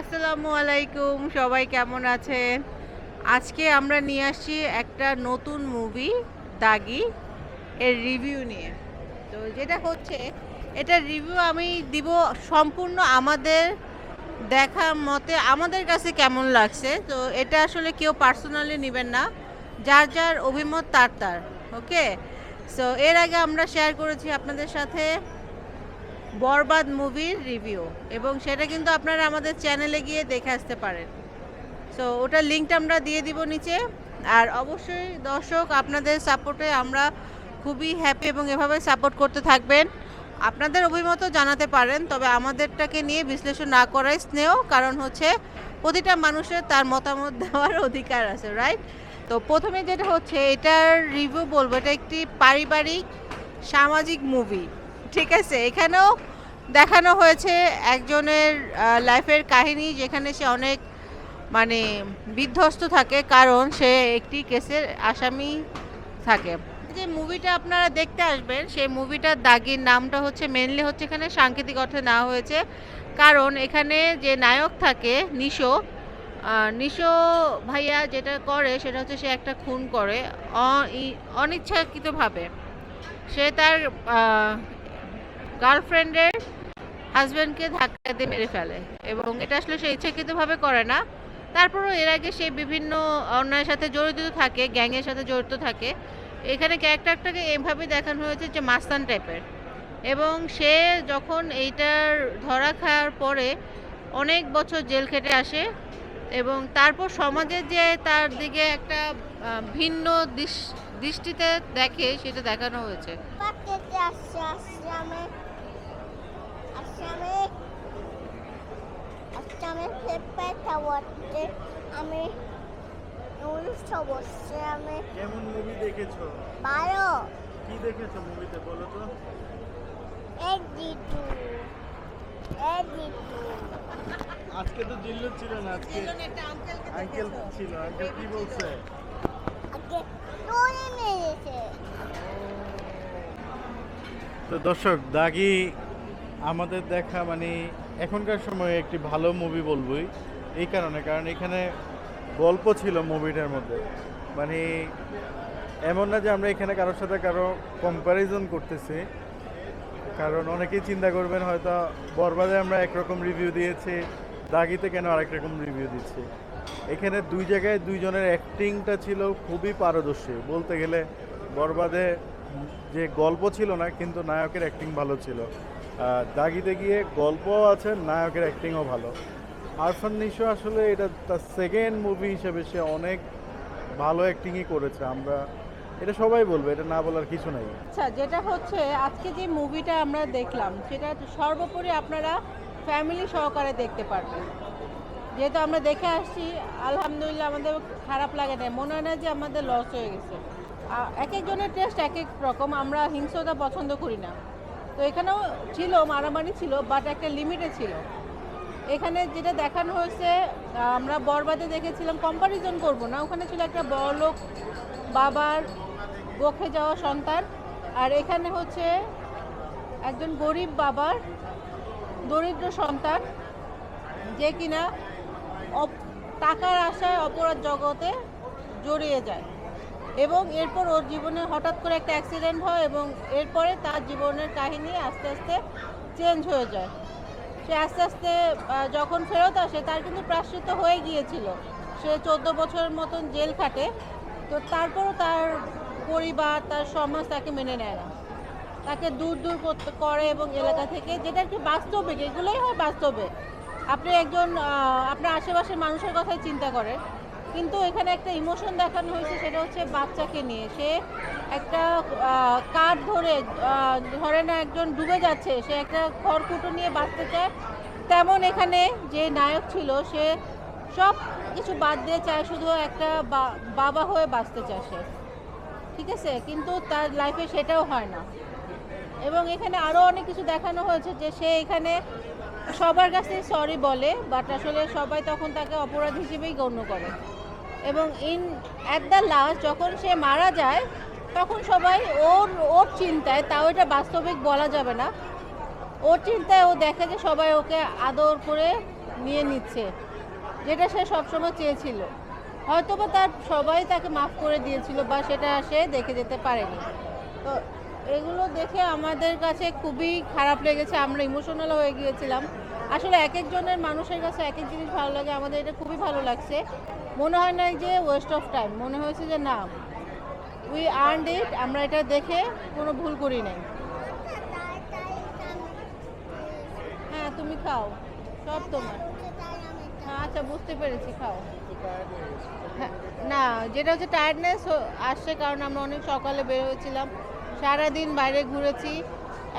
আসসালামু আলাইকুম, সবাই কেমন আছেন? আজকে আমরা নিয়ে আসছি একটা নতুন মুভি দাগি, এর রিভিউ নিয়ে। তো যেটা হচ্ছে এটা রিভিউ আমি দিব সম্পূর্ণ আমাদের দেখা মতে আমাদের কাছে কেমন লাগছে। তো এটা আসলে কেউ পার্সোনালি নেবেন না, যার যার অভিমত তার তার ওকে সো এর আগে আমরা শেয়ার করেছি আপনাদের সাথে বরবাদ মুভির রিভিউ এবং সেটা কিন্তু আপনারা আমাদের চ্যানেলে গিয়ে দেখে আসতে পারেন। সো ওটার লিঙ্কটা আমরা দিয়ে দিব নিচে। আর অবশ্যই দর্শক, আপনাদের সাপোর্টে আমরা খুবই হ্যাপি এবং এভাবে সাপোর্ট করতে থাকবেন। আপনাদের অভিমত জানাতে পারেন, তবে আমাদেরটাকে নিয়ে বিশ্লেষণ না করাই স্নেহ, কারণ হচ্ছে প্রতিটা মানুষের তার মতামত দেওয়ার অধিকার আছে রাইট তো প্রথমে যেটা হচ্ছে, এটার রিভিউ বলব, এটা একটি পারিবারিক, সামাজিক মুভি ঠিক আছে, এখানেও দেখানো হয়েছে একজনের লাইফের কাহিনী যেখানে সে অনেক মানে বিধ্বস্ত থাকে, কারণ সে একটি কেসের আসামি থাকে। যে মুভিটা আপনারা দেখতে আসবেন, সেই মুভিটার দাগির নামটা হচ্ছে মেনলি হচ্ছে এখানে সাংকেতিক অর্থে নেওয়া হয়েছে। কারণ এখানে যে নায়ক থাকে, নিশো নিশো ভাইয়া যেটা করে, সেটা হচ্ছে সে একটা খুন করে অনিচ্ছাকৃতভাবে। সে তার গার্লফ্রেন্ডের হাজব্যান্ডকে ধাক্কা দিয়ে মেরে ফেলে এবং এটা আসলে সে ইচ্ছাকৃতভাবে করে না। তারপরও এর আগে সে বিভিন্ন অন্যায়ের সাথে জড়িত থাকে, গ্যাংয়ের সাথে জড়িত থাকে। এখানে ক্যারেক্টারটাকে এভাবে দেখানো হয়েছে যে মাস্তান টাইপের। এবং সে যখন এইটার ধরা খাওয়ার পরে অনেক বছর জেল খেটে আসে এবং তারপর সমাজে যে তার দিকে একটা ভিন্ন দৃষ্টিতে দেখে সেটা দেখানো হয়েছে পাকেতে আসছে আসছে আমি আসছে আমি আসছে আমি পেপারটা আমি উনিশশো বসছে আমি কেমন মুভি দেখেছ? বারো। কি দেখেছ মুভিতে বলো তো? এক জিটু আজকে তো জিল্লু ছিল না আজকে আঙ্কেল ছিল আঙ্কেল কি বলছে? আগে তোরে মেরেছে তো দর্শক দাগি আমাদের দেখা মানে এখনকার সময়ে একটি ভালো মুভি বলবই। এই কারণে, কারণ এখানে গল্প ছিল মুভিটার মধ্যে। মানে এমন না যে আমরা এখানে কারোর সাথে কারও কম্প্যারিজন করতেছি, কারণ অনেকেই চিন্তা করবেন হয়তো বরবাদে আমরা একরকম রিভিউ দিয়েছি, দাগিতে কেন আরেক রকম রিভিউ দিচ্ছি। এখানে দুই জায়গায় দুইজনের অ্যাক্টিংটা ছিল খুবই পারদর্শী। বলতে গেলে বরবাদে যে গল্প ছিল না, কিন্তু নায়কের অ্যাক্টিং ভালো ছিল। দাগিতে গিয়ে গল্পও আছে, নায়কের অ্যাক্টিংও ভালো। আরফান নিশো আসলে এটা তার সেকেন্ড মুভি হিসেবে সে অনেক ভালো অ্যাক্টিংই করেছে। আমরা এটা সবাই বলবে, এটা না বলার কিছু নাই। আচ্ছা যেটা হচ্ছে, আজকে যে মুভিটা আমরা দেখলাম, সেটা সর্বোপরি আপনারা ফ্যামিলি সহকারে দেখতে পারবেন। যেহেতু আমরা দেখে আসছি, আলহামদুলিল্লাহ আমাদের খারাপ লাগে না মনে হয় না যে আমাদের লস হয়ে গেছে। এক একজনের টেস্ট এক এক রকম, আমরা হিংস্রতা পছন্দ করি না। তো এখানেও ছিল, মারামারি ছিল বাট একটা লিমিটে ছিল। এখানে যেটা দেখানো হয়েছে, আমরা বরবাদে দেখেছিলাম কম্পারিজন করব না। ওখানে ছিল একটা বড়লোক বাবার বকে যাওয়া সন্তান, আর এখানে হচ্ছে একজন গরিব বাবার দরিদ্র সন্তান, যে কিনা টাকার আশায় অপরাধ জগতে জড়িয়ে যায়। এবং এরপর ওর জীবনে হঠাৎ করে একটা অ্যাক্সিডেন্ট হয় এবং এরপরে তার জীবনের কাহিনী আস্তে আস্তে চেঞ্জ হয়ে যায়। সে আস্তে আস্তে যখন ফেরত আসে, তার কিন্তু প্রাশ্চিত হয়ে গিয়েছিল। সে চোদ্দ বছরের মতন জেল খাটে, তো তারপরও তার পরিবার, তার সমাজ তাকে মেনে নেয় না। তাকে দূর দূর করতে করে এবং এলাকা থেকে, যেটা কি বাস্তবিক এগুলোই হয় বাস্তবে। আপনি একজন আপনার আশেপাশের মানুষের কথাই চিন্তা করেন। কিন্তু এখানে একটা ইমোশন দেখানো হয়েছে, সেটা হচ্ছে বাচ্চাকে নিয়ে। সে একটা কাঠ ধরে ধরে না একজন ডুবে যাচ্ছে। সে একটা খড়কুটো নিয়ে বাঁচতে চায়। তেমন এখানে যে নায়ক ছিল, সে সব কিছু বাদ দিয়ে চায়, শুধু একটা বাবা হয়ে বাঁচতে চায় সে। ঠিক আছে? কিন্তু তার লাইফে সেটাও হয় না। এবং এখানে আরও অনেক কিছু দেখানো হয়েছে যে সে এখানে সবার কাছে সরি বলে বাট আসলে সবাই তখন তাকে অপরাধ হিসেবেই গণ্য করে। এবং ইন অ্যাট দ্য লাস্ট যখন সে মারা যায়, তখন সবাই ওর ওর চিন্তায়, তাও এটা বাস্তবিক বলা যাবে না, ওর চিন্তায় ও দেখে যে সবাই ওকে আদর করে নিয়ে নিচ্ছে, যেটা সে সবসময় চেয়েছিল। হয়তো বা তার সবাই তাকে মাফ করে দিয়েছিল বা সেটা সে দেখে যেতে পারেনি। তো এগুলো দেখে আমাদের কাছে খুবই খারাপ লেগেছে, আমরা ইমোশনাল হয়ে গিয়েছিলাম। আসলে এক একজনের মানুষের কাছে এক এক জিনিস ভালো লাগে, আমাদের এটা খুবই ভালো লাগছে। মনে হয় না যে ওয়েস্ট অফ টাইম মনে হয়েছে যে না উই আর্নড ইট আমরা এটা দেখে কোনো ভুল করি নাই। হ্যাঁ তুমি খাও সব তোমার। হ্যাঁ আচ্ছা বুঝতে পেরেছি খাও। হ্যাঁ, না যেটা হচ্ছে টায়ার্ডনেস আসছে কারণ আমরা অনেক সকালে বের হয়েছিলাম সারাদিন বাইরে ঘুরেছি।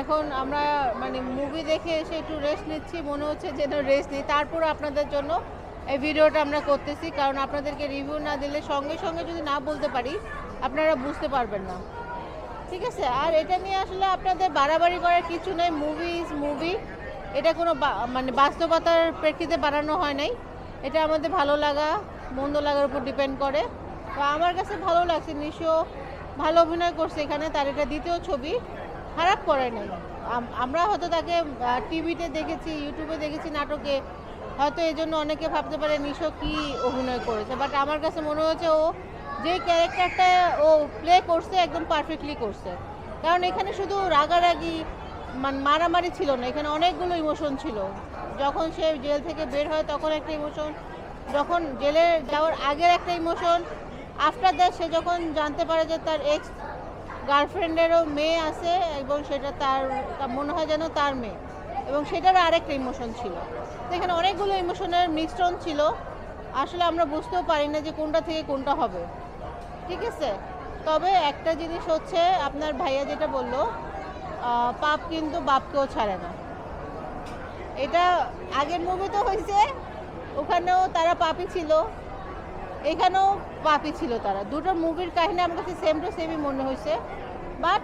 এখন আমরা মানে মুভি দেখে এসে একটু রেস্ট নিচ্ছি মনে হচ্ছে যেন রেস্ট নিই। তারপর আপনাদের জন্য এই ভিডিওটা আমরা করতেছি, কারণ আপনাদেরকে রিভিউ না দিলে সঙ্গে সঙ্গে যদি না বলতে পারি, আপনারা বুঝতে পারবেন না। ঠিক আছে? আর এটা নিয়ে আসলে আপনাদের বাড়াবাড়ি করার কিছু নেই মুভি ইজ মুভি এটা কোনো মানে বাস্তবতার প্রেক্ষিতে বানানো হয় নাই। এটা আমাদের ভালো লাগা, মন্দ লাগার উপর ডিপেন্ড করে। তো আমার কাছে ভালো লাগছে, নিশো ভালো অভিনয় করছে এখানে, তার এটা দ্বিতীয় ছবি, খারাপ করে নাই। আমরা হয়তো তাকে টিভিতে দেখেছি ইউটিউবে দেখেছি, নাটকে হয়তো এই জন্য অনেকে ভাবতে পারে নিশো কি অভিনয় করেছে বাট আমার কাছে মনে হয়েছে ও যে ক্যারেক্টারটা ও প্লে করছে একদম পারফেক্টলি করছে। কারণ এখানে শুধু রাগারাগি মারামারি ছিল না, এখানে অনেকগুলো ইমোশন ছিল। যখন সে জেল থেকে বের হয় তখন একটা ইমোশন যখন জেলে যাওয়ার আগের একটা ইমোশন আফটার দ্যাট সে যখন জানতে পারে যে তার এক্স গার্লফ্রেন্ডেরও মেয়ে আছে এবং সেটা তার মনে হয় যেন তার মেয়ে। এবং সেটারও আরেকটা ইমোশন ছিল। তো এখানে অনেকগুলো ইমোশনের মিশ্রণ ছিল। আসলে আমরা বুঝতেও পারি না যে কোনটা থেকে কোনটা হবে। ঠিক আছে? তবে একটা জিনিস হচ্ছে, আপনার ভাইয়া যেটা বলল পাপ কিন্তু বাপকেও ছাড়ে না। এটা আগের মুভি তো হয়েছে, ওখানেও তারা পাপি ছিল। এখানেও পাপি ছিল তারা। দুটো মুভির কাহিনী আমার কাছে সেম টু সেমই মনে হয়েছে। বাট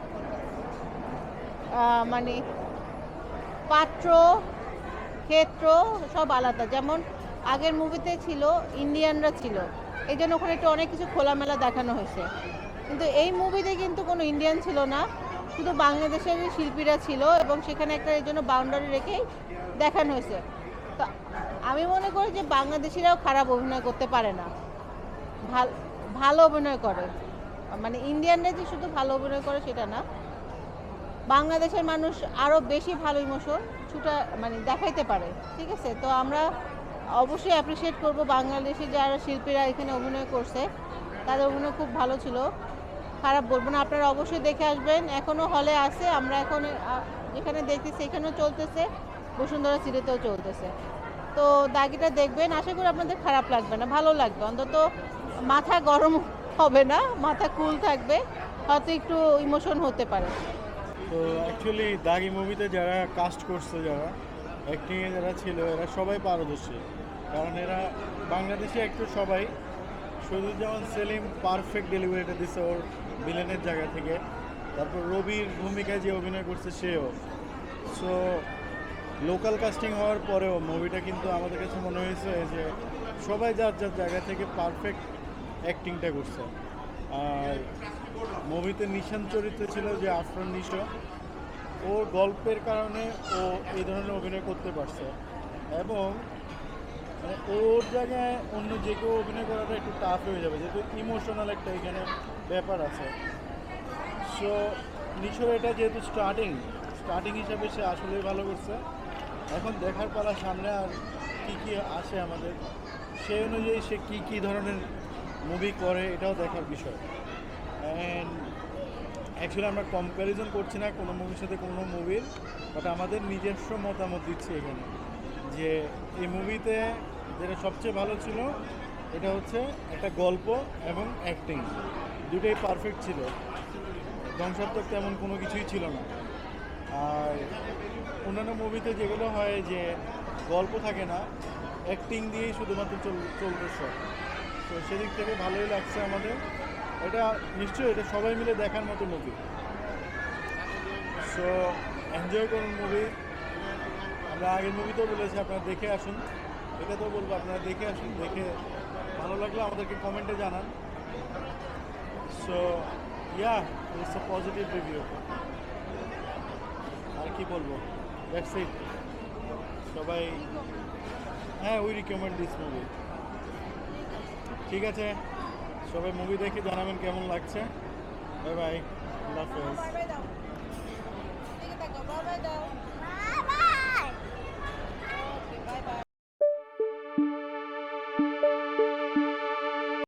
মানে পাত্র, ক্ষেত্র সব আলাদা। যেমন আগের মুভিতে ছিল ইন্ডিয়ানরা ছিল। এই জন্য ওখানে একটু অনেক কিছু খোলামেলা দেখানো হয়েছে। কিন্তু এই মুভিতে কিন্তু কোনো ইন্ডিয়ান ছিল না। শুধু বাংলাদেশের শিল্পীরা ছিল এবং সেখানে একটা এই জন্য বাউন্ডারি রেখেই দেখানো হয়েছে। তো আমি মনে করি যে বাংলাদেশিরাও খারাপ অভিনয় করতে পারে না। ভালো, ভালো অভিনয় করে। মানে ইন্ডিয়ানরা যে শুধু ভালো অভিনয় করে সেটা না। বাংলাদেশের মানুষ আরও বেশি ভালো ইমোশন ছুটা মানে দেখাইতে পারে, ঠিক আছে? তো আমরা অবশ্যই অ্যাপ্রিসিয়েট করব বাংলাদেশি যারা শিল্পীরা এখানে অভিনয় করছে, তাদের অভিনয় খুব ভালো ছিল। খারাপ বলব না, আপনারা অবশ্যই দেখে আসবেন। এখনও হলে আছে, আমরা এখন যেখানে দেখতেছি, এখানেও চলতেছে, বসুন্ধরা সিটিতেও চলতেছে। তো দাগিটা দেখবেন, আশা করি আপনাদের খারাপ লাগবে না, ভালো লাগবে। অন্তত মাথা গরম হবে না, মাথা কুল থাকবে, হয়তো একটু ইমোশন হতে পারে। তো অ্যাকচুয়ালি দাগি মুভিতে যারা কাস্ট করছে যারা অ্যাক্টিংয়ে যারা ছিল, এরা সবাই পারদর্শী। কারণ এরা বাংলাদেশি অ্যাক্টর সবাই। শুধু যেমন সেলিম পারফেক্ট ডেলিভারিটা দিছে ওর ভিলেনের জায়গা থেকে। তারপর রবির ভূমিকায় যে অভিনয় করছে সেও। সো লোকাল কাস্টিং হওয়ার পরেও মুভিটা কিন্তু আমাদের কাছে মনে হয়েছে যে সবাই যার যার জায়গা থেকে পারফেক্ট অ্যাক্টিংটা করছে। আর মুভিতে নিশান চরিত্রে ছিল যে আফরান নিশো। ওর গল্পের কারণে ও এই ধরনের অভিনয় করতে পারছে। এবং মানে ওর জায়গায় অন্য যে কেউ অভিনয় করাটা একটু টাফ হয়ে যাবে, যেহেতু ইমোশনাল একটা এখানে ব্যাপার আছে। সো নিশোর এটা যেহেতু স্টার্টিং স্টার্টিং হিসাবে সে আসলেই ভালো করছে। এখন দেখার পালা সামনে আর কী কী আসে আমাদের, সেই অনুযায়ী সে কী কী ধরনের মুভি করে, এটাও দেখার বিষয়। অ্যান্ড অ্যাকচুয়ালি আমরা কম্প্যারিজন করছি না কোনো মুভির সাথে কোনো মুভির বাট আমাদের নিজস্ব মতামত দিচ্ছি এখানে। যে এই মুভিতে যেটা সবচেয়ে ভালো ছিল, এটা হচ্ছে একটা গল্প এবং অ্যাক্টিং দুটোই পারফেক্ট ছিল। ধ্বংসাত্মক তেমন কোনো কিছুই ছিল না। আর অন্যান্য মুভিতে যেগুলো হয় যে গল্প থাকে না অ্যাক্টিং দিয়েই শুধুমাত্র চল চলতেছে তো সেদিক থেকে ভালোই লাগছে আমাদের। এটা নিশ্চয়ই, এটা সবাই মিলে দেখার মতো মুভি সো এনজয় করুন মুভি আমরা আগের মুভিতেও বলেছি, আপনারা দেখে আসুন। এটা তো বলব, আপনারা দেখে আসুন, দেখে ভালো লাগলে আমাদেরকে কমেন্টে জানান। So yeah it's a positive review আর কি বলব? দ্যাটস ইট সবাই হ্যাঁ উই রিকমেন্ড দিস মুভি ঠিক আছে? সবাই মুভি দেখে জানাবেন কেমন লাগছে। বাই বাই আল্লাহ হাফেজ।